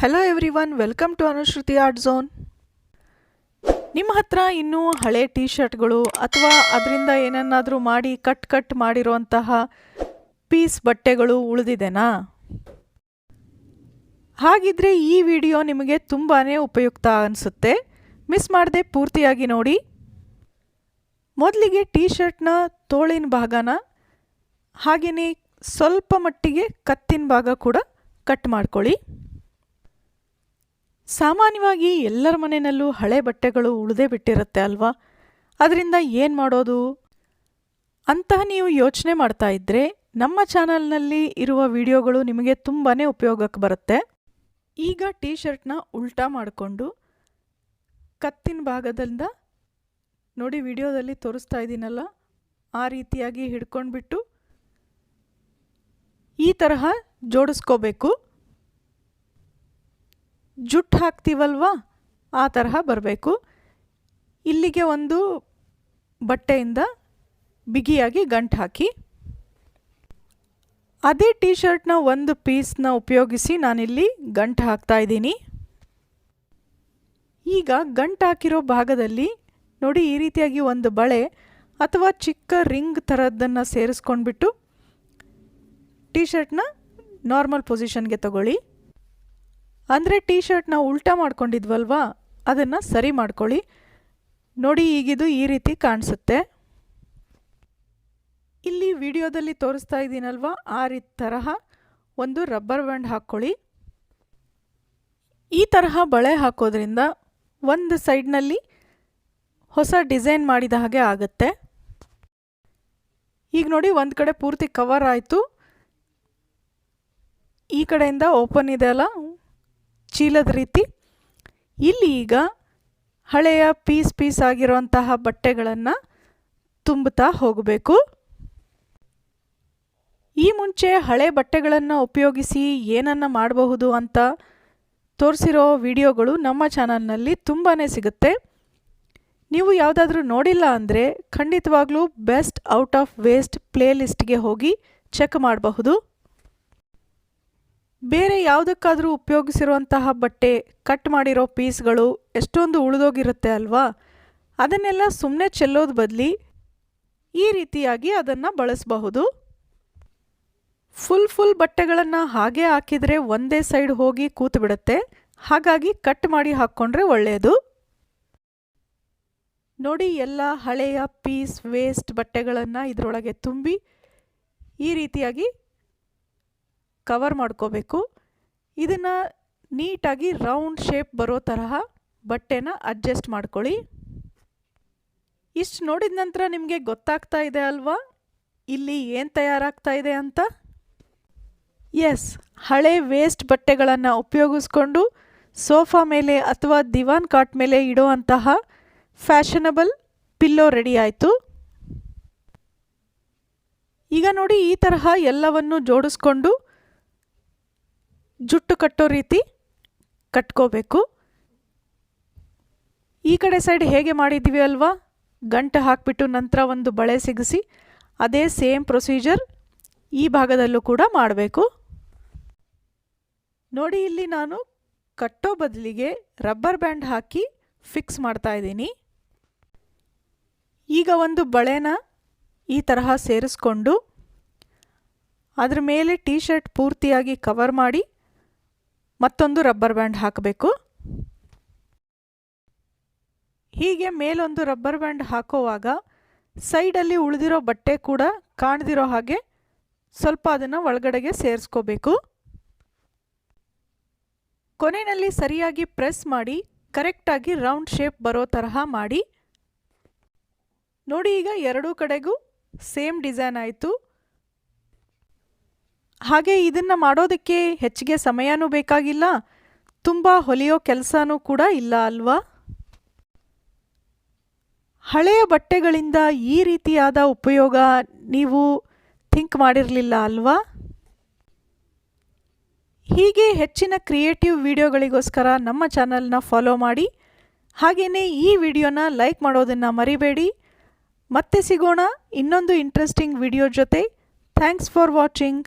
Hello everyone welcome to Anushruti art zone ನಿಮ್ಮ ಹತ್ರ ಇನ್ನೂ ಹಳೆ ಟೀ ಶರ್ಟ್ಗಳು ಅಥವಾ ಅದರಿಂದ ಏನನ್ನಾದರೂ ಮಾಡಿ ಕಟ್ ಕಟ್ ಮಾಡಿರುವಂತಹ ಪೀಸ್ ಬಟ್ಟೆಗಳು ಉಳಿದಿದೆನಾ? ಹಾಗಿದ್ರೆ ಈ ವಿಡಿಯೋ ನಿಮಗೆ ತುಂಬಾ ಉಪಯುಕ್ತ ಅನಿಸುತ್ತೆ. ಮಿಸ್ ಮಾಡದೆ ಪೂರ್ತಿಯಾಗಿ ನೋಡಿ. ಮೊದಲಿಗೆ ಟೀ ಶರ್ಟ್ನ ತೋಳಿನ ಭಾಗನ ಹಾಗೆಯೇ ಸ್ವಲ್ಪ ಮಟ್ಟಿಗೆ ಕತ್ತಿನ ಭಾಗ ಕೂಡ ಕಟ್ ಮಾಡ್ಕೊಳ್ಳಿ. ಸಾಮಾನ್ಯವಾಗಿ ಎಲ್ಲರ ಮನೆಯಲ್ಲೂ ಹಳೆ ಬಟ್ಟೆಗಳು ಉಳಿದೇ ಬಿಟ್ಟಿರುತ್ತೆ ಅಲ್ವಾ? ಅದರಿಂದ ಏನು ಮಾಡೋದು? ಅಂತಹ ನೀವು ಯೋಚನೆ ಮಾಡ್ತಾ ಇದ್ದರೆ ನಮ್ಮ ಚಾನಲ್ನಲ್ಲಿ ಇರುವ ವಿಡಿಯೋಗಳು ನಿಮಗೆ ತುಂಬಾ ಉಪಯೋಗಕ್ಕೆ ಬರುತ್ತೆ. ಈಗ ಟೀ ಶರ್ಟ್ನ ಉಲ್ಟಾ ಮಾಡಿಕೊಂಡು ಕತ್ತಿನ ಭಾಗದಿಂದ ನೋಡಿ ವಿಡಿಯೋದಲ್ಲಿ ತೋರಿಸ್ತಾ ಇದ್ದೀನಲ್ಲ, ಆ ರೀತಿಯಾಗಿ ಹಿಡ್ಕೊಂಡ್ಬಿಟ್ಟು ಈ ತರಹ ಜೋಡಿಸ್ಕೋಬೇಕು. ಜುಟ್ಟು ಹಾಕ್ತೀವಲ್ವ? ಆ ತರಹ ಬರಬೇಕು. ಇಲ್ಲಿಗೆ ಒಂದು ಬಟ್ಟೆಯಿಂದ ಬಿಗಿಯಾಗಿ ಗಂಟು ಹಾಕಿ. ಅದೇ ಟೀ ಶರ್ಟ್ನ ಒಂದು ಪೀಸ್ನ ಉಪಯೋಗಿಸಿ ನಾನಿಲ್ಲಿ ಗಂಟು ಹಾಕ್ತಾ ಇದ್ದೀನಿ. ಈಗ ಗಂಟು ಹಾಕಿರೋ ಭಾಗದಲ್ಲಿ ನೋಡಿ ಈ ರೀತಿಯಾಗಿ ಒಂದು ಬಳೆ ಅಥವಾ ಚಿಕ್ಕ ರಿಂಗ್ ಥರದ್ದನ್ನು ಸೇರಿಸ್ಕೊಂಡ್ಬಿಟ್ಟು ಟೀ ಶರ್ಟ್ನ ನಾರ್ಮಲ್ ಪೊಸಿಷನ್ಗೆ ತಗೊಳ್ಳಿ. ಅಂದರೆ ಟೀ ಶರ್ಟ್ನ ಉಲ್ಟಾ ಮಾಡ್ಕೊಂಡಿದ್ವಲ್ವಾ? ಅದನ್ನು ಸರಿ ಮಾಡ್ಕೊಳ್ಳಿ. ನೋಡಿ ಈಗಿದು ಈ ರೀತಿ ಕಾಣಿಸುತ್ತೆ. ಇಲ್ಲಿ ವಿಡಿಯೋದಲ್ಲಿ ತೋರಿಸ್ತಾ ಇದ್ದೀನಲ್ವಾ? ಆ ರೀತಿ ತರಹ ಒಂದು ರಬ್ಬರ್ ಬ್ಯಾಂಡ್ ಹಾಕ್ಕೊಳ್ಳಿ. ಈ ತರಹ ಬಳೆ ಹಾಕೋದ್ರಿಂದ ಒಂದು ಸೈಡ್ನಲ್ಲಿ ಹೊಸ ಡಿಸೈನ್ ಮಾಡಿದ ಹಾಗೆ ಆಗುತ್ತೆ. ಈಗ ನೋಡಿ ಒಂದು ಕಡೆ ಪೂರ್ತಿ ಕವರ್ ಆಯಿತು. ಈ ಕಡೆಯಿಂದ ಓಪನ್ ಇದೆ ಅಲ್ಲ? ಚೀಲದ ರೀತಿ. ಇಲ್ಲಿ ಈಗ ಹಳೆಯ ಪೀಸ್ ಪೀಸ್ ಆಗಿರುವಂತಹ ಬಟ್ಟೆಗಳನ್ನು ತುಂಬುತ್ತಾ ಹೋಗಬೇಕು. ಈ ಮುಂಚೆ ಹಳೆ ಬಟ್ಟೆಗಳನ್ನು ಉಪಯೋಗಿಸಿ ಏನನ್ನು ಮಾಡಬಹುದು ಅಂತ ತೋರಿಸಿರೋ ವಿಡಿಯೋಗಳು ನಮ್ಮ ಚಾನಲ್ನಲ್ಲಿ ತುಂಬಾ ಸಿಗುತ್ತೆ. ನೀವು ಯಾವುದಾದ್ರೂ ನೋಡಿಲ್ಲ ಅಂದರೆ ಖಂಡಿತವಾಗ್ಲೂ ಬೆಸ್ಟ್ ಔಟ್ ಆಫ್ ವೇಸ್ಟ್ ಪ್ಲೇಲಿಸ್ಟ್ಗೆ ಹೋಗಿ ಚೆಕ್ ಮಾಡಬಹುದು. ಬೇರೆ ಯಾವುದಕ್ಕಾದರೂ ಉಪಯೋಗಿಸಿರುವಂತಹ ಬಟ್ಟೆ, ಕಟ್ ಮಾಡಿರೋ ಪೀಸ್ಗಳು ಎಷ್ಟೊಂದು ಉಳಿದೋಗಿರುತ್ತೆ ಅಲ್ವಾ? ಅದನ್ನೆಲ್ಲ ಸುಮ್ಮನೆ ಚೆಲ್ಲೋದು ಬದಲಿ ಈ ರೀತಿಯಾಗಿ ಅದನ್ನು ಬಳಸಬಹುದು. ಫುಲ್ ಫುಲ್ ಬಟ್ಟೆಗಳನ್ನು ಹಾಗೆ ಹಾಕಿದರೆ ಒಂದೇ ಸೈಡ್ ಹೋಗಿ ಕೂತು ಬಿಡುತ್ತೆ ಹಾಗಾಗಿ ಕಟ್ ಮಾಡಿ ಹಾಕ್ಕೊಂಡ್ರೆ ಒಳ್ಳೆಯದು ನೋಡಿ ಎಲ್ಲ ಹಳೆಯ ಪೀಸ್, ವೇಸ್ಟ್ ಬಟ್ಟೆಗಳನ್ನು ಇದರೊಳಗೆ ತುಂಬಿ ಈ ರೀತಿಯಾಗಿ ಕವರ್ ಮಾಡ್ಕೋಬೇಕು. ಇದನ್ನು ನೀಟಾಗಿ ರೌಂಡ್ ಶೇಪ್ ಬರೋ ತರಹ ಬಟ್ಟೆನ ಅಡ್ಜಸ್ಟ್ ಮಾಡ್ಕೊಳ್ಳಿ. ಇಷ್ಟು ನೋಡಿದ ನಂತರ ನಿಮಗೆ ಗೊತ್ತಾಗ್ತಾ ಇದೆ ಅಲ್ವಾ? ಇಲ್ಲಿ ಏನು ತಯಾರಾಗ್ತಾ ಇದೆ ಅಂತ? ಎಸ್ ಹಳೆ ವೇಸ್ಟ್ ಬಟ್ಟೆಗಳನ್ನು ಉಪಯೋಗಿಸ್ಕೊಂಡು ಸೋಫಾ ಮೇಲೆ ಅಥವಾ ದಿವಾನ್ ಕಾಟ್ ಮೇಲೆ ಇಡುವಂತಹ ಫ್ಯಾಷನಬಲ್ ಪಿಲ್ಲೋ ರೆಡಿ ಆಯಿತು. ಈಗ ನೋಡಿ ಈ ತರಹ ಎಲ್ಲವನ್ನು ಜೋಡಿಸ್ಕೊಂಡು ಜುಟ್ಟು ಕಟ್ಟೋ ರೀತಿ ಕಟ್ಕೋಬೇಕು. ಈ ಕಡೆ ಸೈಡ್ ಹೇಗೆ ಮಾಡಿದ್ದೀವಿ ಅಲ್ವಾ? ಗಂಟು ಹಾಕಿಬಿಟ್ಟು ನಂತರ ಒಂದು ಬಳೆ ಸಿಗಿಸಿ ಅದೇ ಸೇಮ್ ಪ್ರೊಸೀಜರ್ ಈ ಭಾಗದಲ್ಲೂ ಕೂಡ ಮಾಡಬೇಕು. ನೋಡಿ ಇಲ್ಲಿ ನಾನು ಕಟ್ಟೋ ಬದಲಿಗೆ ರಬ್ಬರ್ ಬ್ಯಾಂಡ್ ಹಾಕಿ ಫಿಕ್ಸ್ ಮಾಡ್ತಾ ಇದ್ದೀನಿ. ಈಗ ಒಂದು ಬಳೆನ ಈ ತರಹ ಸೇರಿಸ್ಕೊಂಡು ಅದ್ರ ಮೇಲೆ ಟೀ ಶರ್ಟ್ ಪೂರ್ತಿಯಾಗಿ ಕವರ್ ಮಾಡಿ ಮತ್ತೊಂದು ರಬ್ಬರ್ ಬ್ಯಾಂಡ್ ಹಾಕಬೇಕು. ಹೀಗೆ ಮೇಲೊಂದು ರಬ್ಬರ್ ಬ್ಯಾಂಡ್ ಹಾಕೋವಾಗ ಸೈಡಲ್ಲಿ ಉಳಿದಿರೋ ಬಟ್ಟೆ ಕೂಡ ಕಾಣದಿರೋ ಹಾಗೆ ಸ್ವಲ್ಪ ಅದನ್ನು ಒಳಗಡೆಗೆ ಸೇರಿಸ್ಕೋಬೇಕು. ಕೊನೆಯಲ್ಲಿ ಸರಿಯಾಗಿ ಪ್ರೆಸ್ ಮಾಡಿ ಕರೆಕ್ಟಾಗಿ ರೌಂಡ್ ಶೇಪ್ ಬರೋ ತರಹ ಮಾಡಿ. ನೋಡಿ ಈಗ ಎರಡೂ ಕಡೆಗೂ ಸೇಮ್ ಡಿಸೈನ್ ಆಯಿತು. ಹಾಗೆ ಇದನ್ನು ಮಾಡೋದಕ್ಕೆ ಹೆಚ್ಚಿಗೆ ಸಮಯನೂ ಬೇಕಾಗಿಲ್ಲ, ತುಂಬ ಹೊಲಿಯೋ ಕೆಲಸನೂ ಕೂಡ ಇಲ್ಲ ಅಲ್ವಾ? ಹಳೆಯ ಬಟ್ಟೆಗಳಿಂದ ಈ ರೀತಿಯಾದ ಉಪಯೋಗ ನೀವು ಥಿಂಕ್ ಮಾಡಿರಲಿಲ್ಲ ಅಲ್ವಾ? ಹೀಗೆ ಹೆಚ್ಚಿನ ಕ್ರಿಯೇಟಿವ್ ವಿಡಿಯೋಗಳಿಗೋಸ್ಕರ ನಮ್ಮ ಚಾನಲ್ನ ಫಾಲೋ ಮಾಡಿ ಹಾಗೆಯೇ ಈ ವಿಡಿಯೋನ ಲೈಕ್ ಮಾಡೋದನ್ನು ಮರಿಬೇಡಿ. ಮತ್ತೆ ಸಿಗೋಣ ಇನ್ನೊಂದು ಇಂಟ್ರೆಸ್ಟಿಂಗ್ ವಿಡಿಯೋ ಜೊತೆ. Thanks for watching.